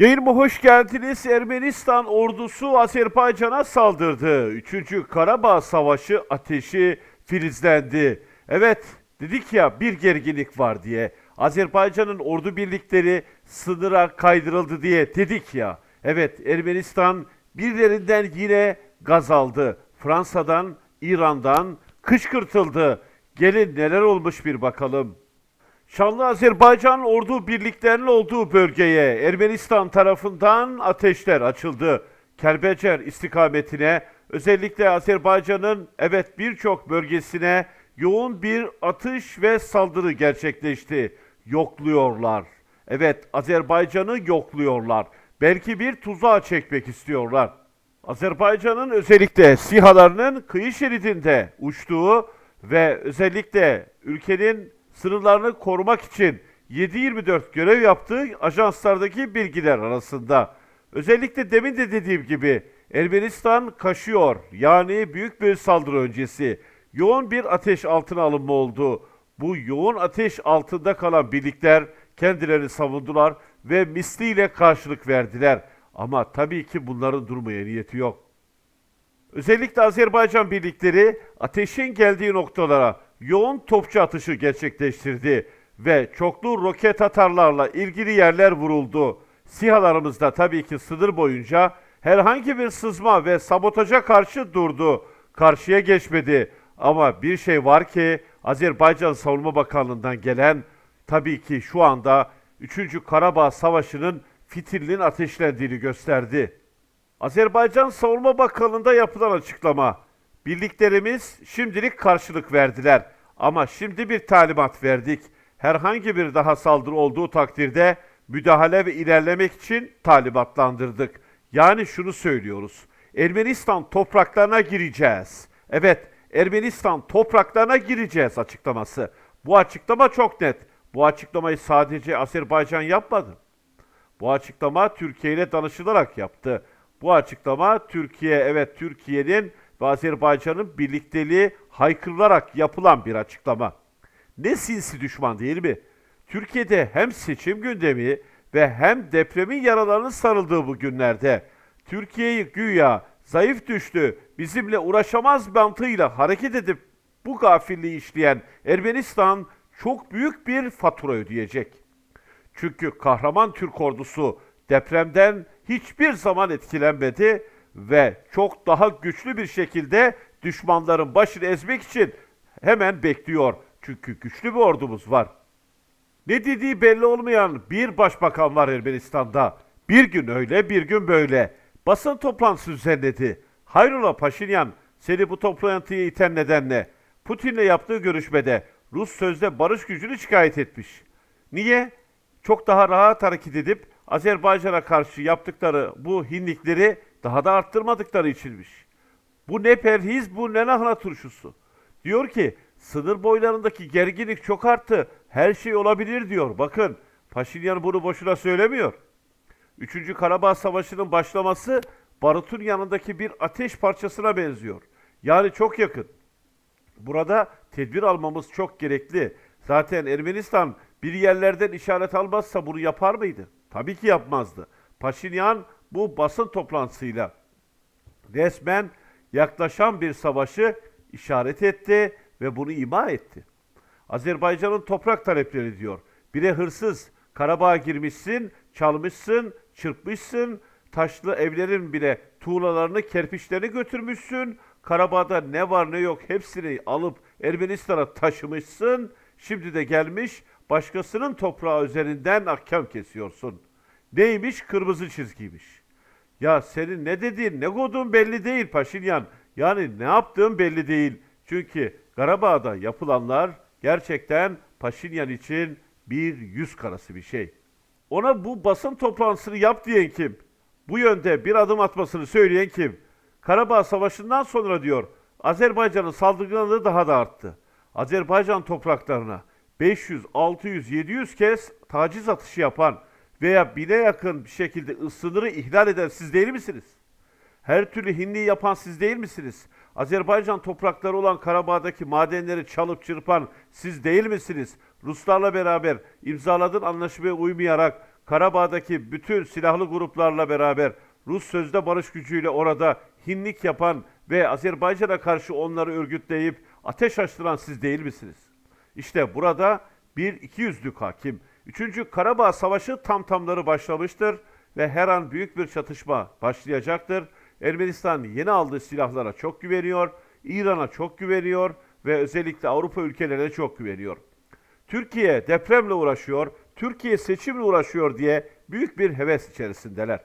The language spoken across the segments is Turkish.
Yayınıma hoş geldiniz. Ermenistan ordusu Azerbaycan'a saldırdı. Üçüncü Karabağ Savaşı ateşi filizlendi. Evet, dedik ya bir gerginlik var diye. Azerbaycan'ın ordu birlikleri sınıra kaydırıldı diye dedik ya. Evet, Ermenistan birilerinden yine gaz aldı. Fransa'dan, İran'dan kışkırtıldı. Gelin neler olmuş bir bakalım. Şanlı Azerbaycan ordu birliklerinin olduğu bölgeye Ermenistan tarafından ateşler açıldı. Kerbecer istikametine özellikle Azerbaycan'ın evet birçok bölgesine yoğun bir atış ve saldırı gerçekleşti. Yokluyorlar. Evet Azerbaycan'ı yokluyorlar. Belki bir tuzağa çekmek istiyorlar. Azerbaycan'ın özellikle SİHA'larının kıyı şeridinde uçtuğu ve özellikle ülkenin sınırlarını korumak için 7-24 görev yaptığı ajanslardaki bilgiler arasında. Özellikle demin de dediğim gibi Ermenistan kaşıyor. Yani büyük bir saldırı öncesi. Yoğun bir ateş altına alınma oldu. Bu yoğun ateş altında kalan birlikler kendilerini savundular ve misliyle karşılık verdiler. Ama tabii ki bunların durmaya niyeti yok. Özellikle Azerbaycan birlikleri ateşin geldiği noktalara yoğun topçu atışı gerçekleştirdi ve çoklu roket atarlarla ilgili yerler vuruldu. SİHA'larımız da tabii ki sınır boyunca herhangi bir sızma ve sabotaja karşı durdu. Karşıya geçmedi. Ama bir şey var ki Azerbaycan Savunma Bakanlığı'ndan gelen tabii ki şu anda 3. Karabağ Savaşı'nın fitilinin ateşlendiğini gösterdi. Azerbaycan Savunma Bakanlığı'nda yapılan açıklama. Birliklerimiz şimdilik karşılık verdiler. Ama şimdi bir talimat verdik. Herhangi bir daha saldırı olduğu takdirde müdahale ve ilerlemek için talimatlandırdık. Yani şunu söylüyoruz. Ermenistan topraklarına gireceğiz. Evet, Ermenistan topraklarına gireceğiz açıklaması. Bu açıklama çok net. Bu açıklamayı sadece Azerbaycan yapmadı. Bu açıklama Türkiye ile danışılarak yaptı. Bu açıklama Türkiye, evet Türkiye'nin ve Azerbaycan'ın birlikteliği haykırılarak yapılan bir açıklama. Ne sinsi düşman değil mi? Türkiye'de hem seçim gündemi ve hem depremin yaralarının sarıldığı bu günlerde Türkiye'yi güya zayıf düştü, bizimle uğraşamaz mantığıyla hareket edip bu gafilliği işleyen Ermenistan çok büyük bir fatura ödeyecek. Çünkü kahraman Türk ordusu depremden hiçbir zaman etkilenmedi ve çok daha güçlü bir şekilde düşmanların başını ezmek için hemen bekliyor. Çünkü güçlü bir ordumuz var. Ne dediği belli olmayan bir başbakan var Ermenistan'da. Bir gün öyle, bir gün böyle. Basın toplantısı düzenledi. Hayrola Paşinyan, seni bu toplantıya iten neden ne? Putin'le yaptığı görüşmede Rus sözde barış gücünü şikayet etmiş. Niye? Çok daha rahat hareket edip Azerbaycan'a karşı yaptıkları bu hinlikleri daha da arttırmadıkları içinmiş. Bu ne perhiz, bu ne lahana turşusu. Diyor ki sınır boylarındaki gerginlik çok arttı. Her şey olabilir diyor. Bakın Paşinyan bunu boşuna söylemiyor. Üçüncü Karabağ Savaşı'nın başlaması barutun yanındaki bir ateş parçasına benziyor. Yani çok yakın. Burada tedbir almamız çok gerekli. Zaten Ermenistan bir yerlerden işaret almazsa bunu yapar mıydı? Tabii ki yapmazdı. Paşinyan bu basın toplantısıyla resmen yaklaşan bir savaşı işaret etti ve bunu ima etti. Azerbaycan'ın toprak talepleri diyor. Bire hırsız, Karabağ'a girmişsin, çalmışsın, çırpmışsın, taşlı evlerin bile tuğlalarını, kerpiçlerini götürmüşsün. Karabağ'da ne var ne yok hepsini alıp Ermenistan'a taşımışsın. Şimdi de gelmiş başkasının toprağı üzerinden ahkam kesiyorsun. Neymiş? Kırmızı çizgiymiş. Ya senin ne dediğin, ne kodun belli değil Paşinyan. Yani ne yaptığın belli değil. Çünkü Karabağ'da yapılanlar gerçekten Paşinyan için bir yüz karası bir şey. Ona bu basın toplantısını yap diyen kim? Bu yönde bir adım atmasını söyleyen kim? Karabağ Savaşı'ndan sonra diyor Azerbaycan'ın saldırganlığı daha da arttı. Azerbaycan topraklarına 500, 600, 700 kez taciz atışı yapan veya bine yakın bir şekilde sınırı ihlal eden siz değil misiniz? Her türlü hinliği yapan siz değil misiniz? Azerbaycan toprakları olan Karabağ'daki madenleri çalıp çırpan siz değil misiniz? Ruslarla beraber imzaladığın anlaşmaya uymayarak Karabağ'daki bütün silahlı gruplarla beraber Rus sözde barış gücüyle orada hinlik yapan ve Azerbaycan'a karşı onları örgütleyip ateş açtıran siz değil misiniz? İşte burada bir ikiyüzlük hakim. Üçüncü Karabağ Savaşı tam tamları başlamıştır ve her an büyük bir çatışma başlayacaktır. Ermenistan yeni aldığı silahlara çok güveniyor, İran'a çok güveniyor ve özellikle Avrupa ülkelerine çok güveniyor. Türkiye depremle uğraşıyor, Türkiye seçimle uğraşıyor diye büyük bir heves içerisindeler.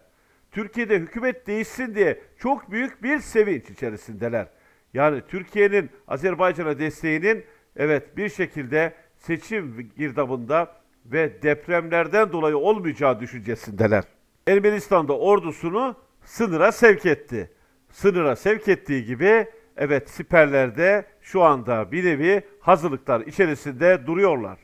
Türkiye'de hükümet değişsin diye çok büyük bir sevinç içerisindeler. Yani Türkiye'nin Azerbaycan'a desteğinin evet bir şekilde seçim girdabında ve depremlerden dolayı olmayacağı düşüncesindeler. Ermenistan'da ordusunu sınıra sevk etti. Sınıra sevk ettiği gibi evet siperlerde şu anda bir nevi hazırlıklar içerisinde duruyorlar.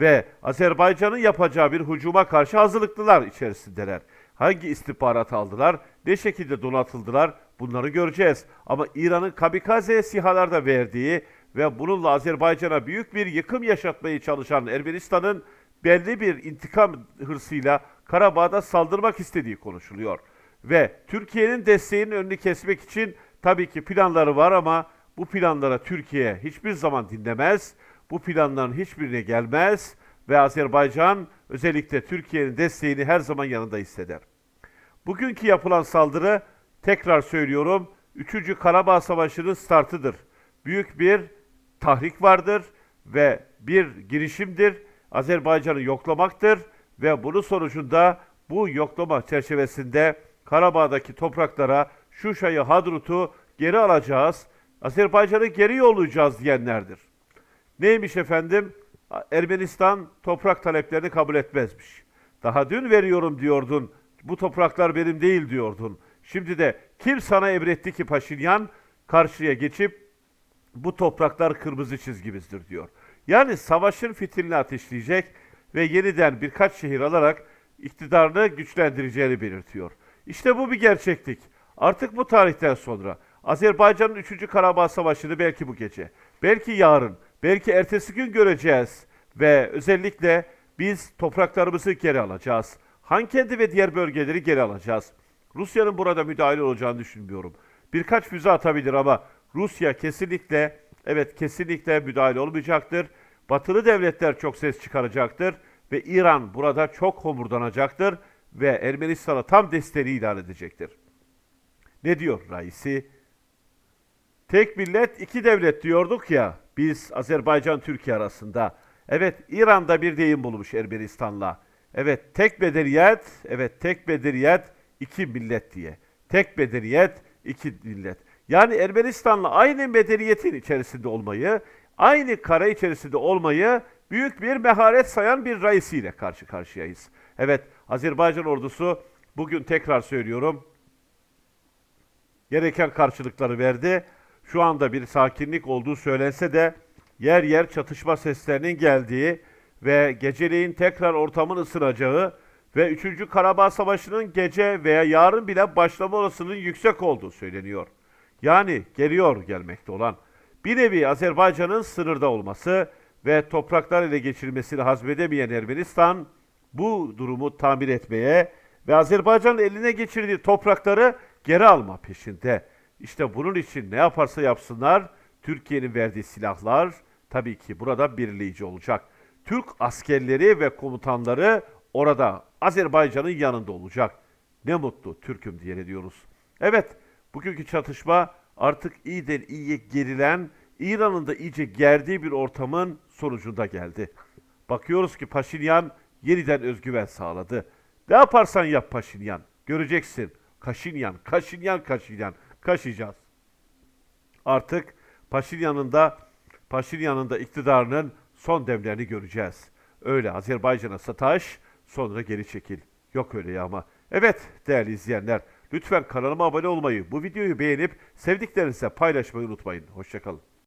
Ve Azerbaycan'ın yapacağı bir hücuma karşı hazırlıklılar içerisindeler. Hangi istihbarat aldılar, ne şekilde donatıldılar bunları göreceğiz. Ama İran'ın kamikaze sihalar da verdiği ve bununla Azerbaycan'a büyük bir yıkım yaşatmaya çalışan Ermenistan'ın belli bir intikam hırsıyla Karabağ'da saldırmak istediği konuşuluyor. Ve Türkiye'nin desteğinin önünü kesmek için tabii ki planları var ama bu planlara Türkiye hiçbir zaman dinlemez. Bu planların hiçbirine gelmez ve Azerbaycan özellikle Türkiye'nin desteğini her zaman yanında hisseder. Bugünkü yapılan saldırı tekrar söylüyorum 3. Karabağ Savaşı'nın startıdır. Büyük bir tahrik vardır ve bir girişimdir. Azerbaycan'ı yoklamaktır ve bunun sonucunda bu yoklama çerçevesinde Karabağ'daki topraklara Şuşa'yı, Hadrut'u geri alacağız. Azerbaycan'ı geri yollayacağız diyenlerdir. Neymiş efendim? Ermenistan toprak taleplerini kabul etmezmiş. Daha dün veriyorum diyordun. Bu topraklar benim değil diyordun. Şimdi de kim sana emretti ki Paşinyan karşıya geçip bu topraklar kırmızı çizgimizdir diyor. Yani savaşın fitilini ateşleyecek ve yeniden birkaç şehir alarak iktidarını güçlendireceğini belirtiyor. İşte bu bir gerçeklik. Artık bu tarihten sonra Azerbaycan'ın 3. Karabağ Savaşı'nı belki bu gece, belki yarın, belki ertesi gün göreceğiz ve özellikle biz topraklarımızı geri alacağız. Hankendi ve diğer bölgeleri geri alacağız. Rusya'nın burada müdahale olacağını düşünmüyorum. Birkaç füze atabilir ama Rusya kesinlikle evet kesinlikle müdahale olmayacaktır. Batılı devletler çok ses çıkaracaktır ve İran burada çok homurdanacaktır ve Ermenistan'a tam desteğini ilan edecektir. Ne diyor Raisi? Tek millet iki devlet diyorduk ya biz Azerbaycan Türkiye arasında. Evet İran'da bir deyim bulmuş Ermenistan'la. Evet tek medeniyet, evet tek medeniyet iki millet diye. Tek medeniyet iki millet. Yani Ermenistan'la aynı medeniyetin içerisinde olmayı, aynı kara içerisinde olmayı büyük bir meharet sayan bir reisiyle karşı karşıyayız. Evet Azerbaycan ordusu bugün tekrar söylüyorum gereken karşılıkları verdi. Şu anda bir sakinlik olduğu söylense de yer yer çatışma seslerinin geldiği ve geceleyin tekrar ortamın ısınacağı ve 3. Karabağ Savaşı'nın gece veya yarın bile başlama olasılığının yüksek olduğu söyleniyor. Yani geliyor gelmekte olan bir nevi Azerbaycan'ın sınırda olması ve topraklar ele geçirilmesini hazmedemeyen Ermenistan bu durumu tamir etmeye ve Azerbaycan'ın eline geçirdiği toprakları geri alma peşinde. İşte bunun için ne yaparsa yapsınlar Türkiye'nin verdiği silahlar tabii ki burada birleyici olacak. Türk askerleri ve komutanları orada Azerbaycan'ın yanında olacak. Ne mutlu Türk'üm diye diyoruz. Evet, bugünkü çatışma artık iyiden iyiye gerilen, İran'ın da iyice gerdiği bir ortamın sonucunda geldi. Bakıyoruz ki Paşinyan yeniden özgüven sağladı. Ne yaparsan yap Paşinyan, göreceksin. Kaşinyan, Kaşinyan, Kaşinyan, kaşıyacağız. Artık Paşinyan'ın da Paşinyan'ın da iktidarının son demlerini göreceğiz. Öyle Azerbaycan'a sataş, sonra geri çekil. Yok öyle ya ama. Evet değerli izleyenler, lütfen kanalıma abone olmayı, bu videoyu beğenip sevdiklerinize paylaşmayı unutmayın. Hoşçakalın.